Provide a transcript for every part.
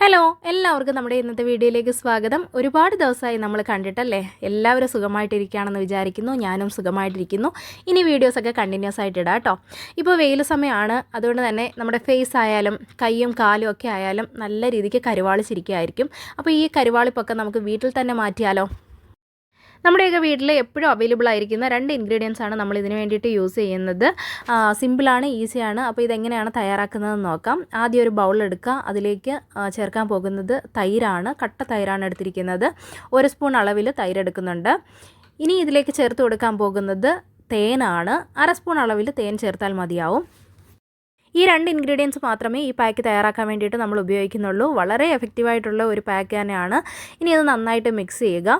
Hello എല്ലാവർക്കും നമ്മുടെ ഇന്നത്തെ വീഡിയോയിലേക്ക് സ്വാഗതം. ഒരുപാട് ദിവസമായി നമ്മൾ കണ്ടിട്ടല്ലേ? എല്ലാവരും സുഖമായിട്ടിരിക്കുകയാണെന്ന് വിചാരിക്കുന്നു. ഞാനും സുഖമായിട്ടിരിക്കുന്നു. ഇനി വീഡിയോസൊക്കെ കണ്ടിന്യൂസ് ആയിട്ട് ഇടാം കേട്ടോ. ഇപ്പോൾ വെയിൽ സമയമാണ്. അതുകൊണ്ട് തന്നെ നമ്മുടെ ഫേസ് ആയാലും കൈയും കാലും ഒക്കെ ആയാലും നല്ല രീതിക്ക് കരുവാളിച്ചിരിക്കുകയായിരിക്കും. അപ്പോൾ ഈ കരുവാളിപ്പൊക്കെ നമുക്ക് വീട്ടിൽ തന്നെ മാറ്റിയാലോ? നമ്മുടെയൊക്കെ വീട്ടിൽ എപ്പോഴും അവൈലബിൾ ആയിരിക്കുന്ന രണ്ട് ഇൻഗ്രീഡിയൻസ് ആണ് നമ്മൾ ഇതിന് വേണ്ടിയിട്ട് യൂസ് ചെയ്യുന്നത്. സിമ്പിളാണ് ഈസിയാണ് അപ്പോൾ ഇതെങ്ങനെയാണ് തയ്യാറാക്കുന്നതെന്ന് നോക്കാം. ആദ്യം ഒരു ബൗൾ എടുക്കുക. അതിലേക്ക് ചേർക്കാൻ പോകുന്നത് തൈരാണ്. കട്ട തൈരാണ് എടുത്തിരിക്കുന്നത്. ഒരു സ്പൂൺ അളവിൽ തൈര് എടുക്കുന്നുണ്ട്. ഇനി ഇതിലേക്ക് ചേർത്ത് കൊടുക്കാൻ പോകുന്നത് തേനാണ്. അര സ്പൂൺ അളവിൽ തേൻ ചേർത്താൽ മതിയാവും. ഈ രണ്ട് ഇൻഗ്രീഡിയൻസ് മാത്രമേ ഈ പാക്ക് തയ്യാറാക്കാൻ വേണ്ടിയിട്ട് നമ്മൾ ഉപയോഗിക്കുന്നുള്ളൂ. വളരെ എഫക്റ്റീവായിട്ടുള്ള ഒരു പാക്ക് തന്നെയാണ്. ഇനി അത് നന്നായിട്ട് മിക്സ് ചെയ്യുക.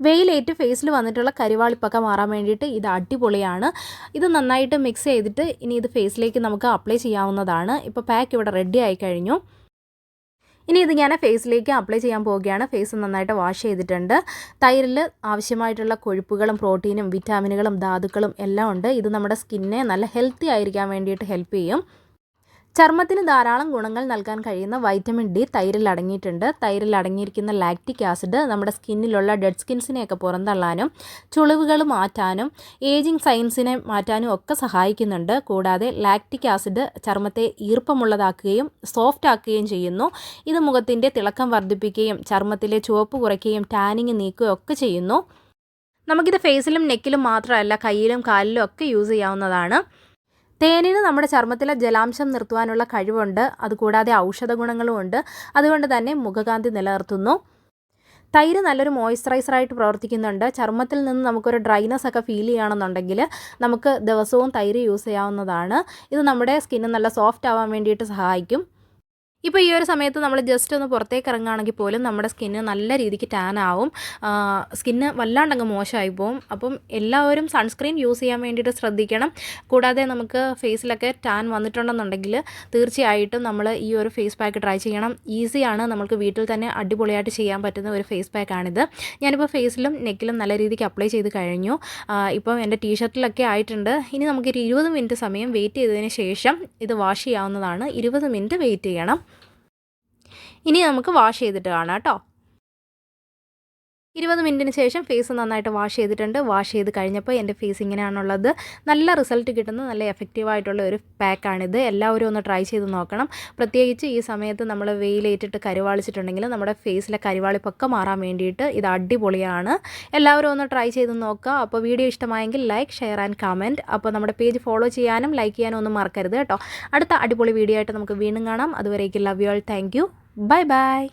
വെയിലേറ്റ് ഫേസിൽ വന്നിട്ടുള്ള കരിവാളിപ്പൊക്കെ മാറാൻ വേണ്ടിയിട്ട് ഇത് അടിപൊളിയാണ്. ഇത് നന്നായിട്ട് മിക്സ് ചെയ്തിട്ട് ഇനി ഇത് ഫേസിലേക്ക് നമുക്ക് അപ്ലൈ ചെയ്യാവുന്നതാണ്. ഇപ്പോൾ പാക്ക് ഇവിടെ റെഡി ആയി കഴിഞ്ഞു. ഇനി ഇത് ഞാൻ ഫേസിലേക്ക് അപ്ലൈ ചെയ്യാൻ പോവുകയാണ്. ഫേസ് നന്നായിട്ട് വാഷ് ചെയ്തിട്ടുണ്ട്. തൈരിൽ ആവശ്യമായിട്ടുള്ള കൊഴുപ്പുകളും പ്രോട്ടീനും വിറ്റാമിനുകളും ധാതുക്കളും എല്ലാം ഉണ്ട്. ഇത് നമ്മുടെ സ്കിന്നെ നല്ല ഹെൽത്തി ആയിരിക്കാൻ വേണ്ടിയിട്ട് ഹെൽപ്പ് ചെയ്യും. ചർമ്മത്തിന് ധാരാളം ഗുണങ്ങൾ നൽകാൻ കഴിയുന്ന വൈറ്റമിൻ ഡി തൈരിൽ അടങ്ങിയിട്ടുണ്ട്. തൈരിൽ അടങ്ങിയിരിക്കുന്ന ലാക്റ്റിക് ആസിഡ് നമ്മുടെ സ്കിന്നിലുള്ള ഡെഡ് സ്കിൻസിനെയൊക്കെ പുറന്തള്ളാനും ചുളിവുകൾ മാറ്റാനും ഏജിങ് സൈൻസിനെ മാറ്റാനും ഒക്കെ സഹായിക്കുന്നുണ്ട്. കൂടാതെ ലാക്റ്റിക് ആസിഡ് ചർമ്മത്തെ ഈർപ്പമുള്ളതാക്കുകയും സോഫ്റ്റ് ആക്കുകയും ചെയ്യുന്നു. ഇത് മുഖത്തിന്റെ തിളക്കം വർദ്ധിപ്പിക്കുകയും ചർമ്മത്തിലെ ചുവപ്പ് കുറയ്ക്കുകയും ടാനിങ് നീക്കുകയും ഒക്കെ ചെയ്യുന്നു. നമുക്കിത് ഫേസിലും നെക്കിലും മാത്രമല്ല കയ്യിലും കാലിലും ഒക്കെ യൂസ് ചെയ്യാവുന്നതാണ്. തേനിന് നമ്മുടെ ചർമ്മത്തിലെ ജലാംശം നിർത്തുവാനുള്ള കഴിവുണ്ട്. അതുകൂടാതെ ഔഷധ ഗുണങ്ങളും ഉണ്ട്. അതുകൊണ്ട് തന്നെ മുഖകാന്തി നിലനിർത്തുന്നു. തൈര് നല്ലൊരു മോയ്സ്ചറൈസറായിട്ട് പ്രവർത്തിക്കുന്നുണ്ട്. ചർമ്മത്തിൽ നിന്ന് നമുക്കൊരു ഡ്രൈനസ് ഒക്കെ ഫീൽ ചെയ്യണമെന്നുണ്ടെങ്കിൽ നമുക്ക് ദിവസവും തൈര് യൂസ് ചെയ്യാവുന്നതാണ്. ഇത് നമ്മുടെ സ്കിന്ന് നല്ല സോഫ്റ്റ് ആവാൻ വേണ്ടിയിട്ട് സഹായിക്കും. ഇപ്പോൾ ഈ ഒരു സമയത്ത് നമ്മൾ ജസ്റ്റ് ഒന്ന് പുറത്തേക്ക് ഇറങ്ങുകയാണെങ്കിൽ പോലും നമ്മുടെ സ്കിന്ന് നല്ല രീതിക്ക് ടാൻ ആവും. സ്കിന്ന് വല്ലാണ്ടങ്ങ് മോശമായി പോകും അപ്പം എല്ലാവരും സൺസ്ക്രീൻ യൂസ് ചെയ്യാൻ വേണ്ടിയിട്ട് ശ്രദ്ധിക്കണം. കൂടാതെ നമുക്ക് ഫേസിലൊക്കെ ടാൻ വന്നിട്ടുണ്ടെന്നുണ്ടെങ്കിൽ തീർച്ചയായിട്ടും നമ്മൾ ഈ ഒരു ഫേസ് പാക്ക് ട്രൈ ചെയ്യണം. ഈസിയാണ് നമുക്ക് വീട്ടിൽ തന്നെ അടിപൊളിയായിട്ട് ചെയ്യാൻ പറ്റുന്ന ഒരു ഫേസ് പാക്കാണിത് ഞാനിപ്പോൾ ഫേസിലും നെക്കിലും നല്ല രീതിക്ക് അപ്ലൈ ചെയ്ത് കഴിഞ്ഞു. ഇപ്പം എന്റെ ടീഷർട്ടിലൊക്കെ ആയിട്ടുണ്ട്. ഇനി നമുക്കൊരു ഇരുപത് മിനിറ്റ് സമയം വെയിറ്റ് ചെയ്തതിന് ശേഷം ഇത് വാഷ് ചെയ്യാവുന്നതാണ്. ഇരുപത് മിനിറ്റ് വെയിറ്റ് ചെയ്യണം. ഇനി നമുക്ക് വാഷ് ചെയ്തിട്ട് കാണാം കേട്ടോ. ഇരുപത് മിനിറ്റിന് ശേഷം ഫേസ് നന്നായിട്ട് വാഷ് ചെയ്തിട്ടുണ്ട്. വാഷ് ചെയ്ത് കഴിഞ്ഞപ്പോൾ എന്റെ ഫേസ് ഇങ്ങനെയാണുള്ളത്. നല്ല റിസൾട്ട് കിട്ടുന്ന നല്ല എഫക്റ്റീവായിട്ടുള്ള ഒരു പാക്കാണിത് എല്ലാവരും ഒന്ന് ട്രൈ ചെയ്ത് നോക്കണം. പ്രത്യേകിച്ച് ഈ സമയത്ത് നമ്മൾ വെയിലേറ്റിട്ട് കരുവാളിച്ചിട്ടുണ്ടെങ്കിൽ നമ്മുടെ ഫേസിലെ കരുവാളിപ്പൊക്കെ മാറാൻ വേണ്ടിയിട്ട് ഇത് അടിപൊളിയാണ്. എല്ലാവരും ഒന്ന് ട്രൈ ചെയ്ത് നോക്കുക. അപ്പോൾ വീഡിയോ ഇഷ്ടമായെങ്കിൽ ലൈക്ക് ഷെയർ ആൻഡ് കമന്റ് അപ്പോൾ നമ്മുടെ പേജ് ഫോളോ ചെയ്യാനും ലൈക്ക് ചെയ്യാനും ഒന്നും മറക്കരുത് കേട്ടോ. അടുത്ത അടിപൊളി വീഡിയോ ആയിട്ട് നമുക്ക് വീണ്ടും കാണാം. അതുവരേക്കും love you all thank Bye bye.